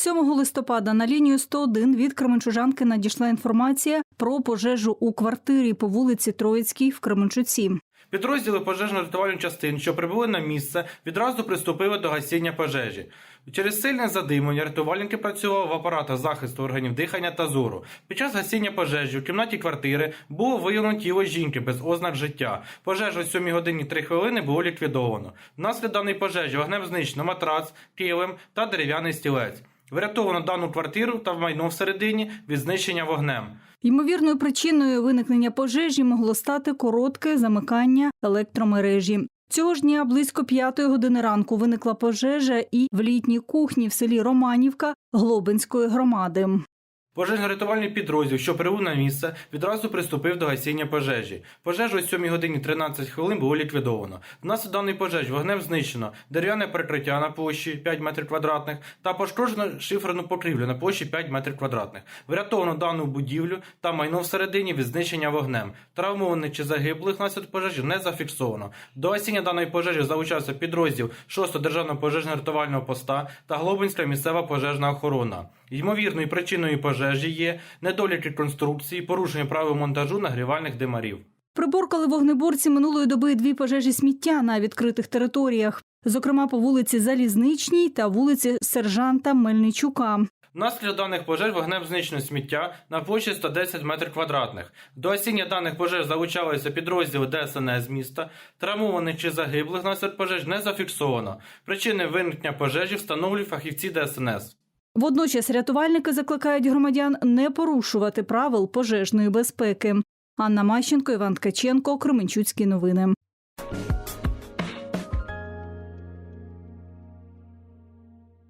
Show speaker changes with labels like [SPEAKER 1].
[SPEAKER 1] 7 листопада на лінію 101 від Кременчужанки надійшла інформація про пожежу у квартирі по вулиці Троїцькій в Кременчуці.
[SPEAKER 2] Підрозділи пожежно-рятувальних частин, що прибули на місце, відразу приступили до гасіння пожежі. Через сильне задимлення рятувальники працювали в апаратах захисту органів дихання та зору. Під час гасіння пожежі в кімнаті квартири було виявлено тіло жінки без ознак життя. Пожежу о 7 годині 3 хвилини було ліквідовано. Внаслідок даної пожежі вогнем знищено матрац, килим та дерев'яний стілець. Врятовано дану квартиру та майно всередині від знищення вогнем.
[SPEAKER 1] Ймовірною причиною виникнення пожежі могло стати коротке замикання електромережі. Цього ж дня близько п'ятої години ранку виникла пожежа і в літній кухні в селі Романівка Глобинської громади.
[SPEAKER 2] Пожежно-рятувальний підрозділ, що прибув на місце, відразу приступив до гасіння пожежі. Пожежу о 7 годині 13 хвилин було ліквідовано. Внаслідок даної пожежі вогнем знищено дерев'яне перекриття на площі 5 метрів квадратних та пошкоджено шиферну покрівлю на площі 5 метрів квадратних. Врятовано дану будівлю та майно всередині від знищення вогнем. Травмованих чи загиблих внаслідок пожежі не зафіксовано. До гасіння даної пожежі залучався підрозділ 6-го державного пожежно-рятувального поста та Глобинська місцева пожежна охорона. Ймовірною причиною пожежі є недоліки конструкції, порушення правил монтажу нагрівальних димарів.
[SPEAKER 1] Приборкали вогнеборці минулої доби дві пожежі сміття на відкритих територіях, зокрема по вулиці Залізничній та вулиці Сержанта Мельничука.
[SPEAKER 2] Внаслідок даних пожеж вогнем знищено сміття на площі 110 метрів квадратних. До осіння даних пожеж залучалися підрозділи ДСНС міста. Травмованих чи загиблих внаслідок пожеж не зафіксовано. Причини виникнення пожежі встановлюють фахівці ДСНС.
[SPEAKER 1] Водночас рятувальники закликають громадян не порушувати правил пожежної безпеки. Анна Мащенко, Іван Ткаченко, Кременчуцькі новини.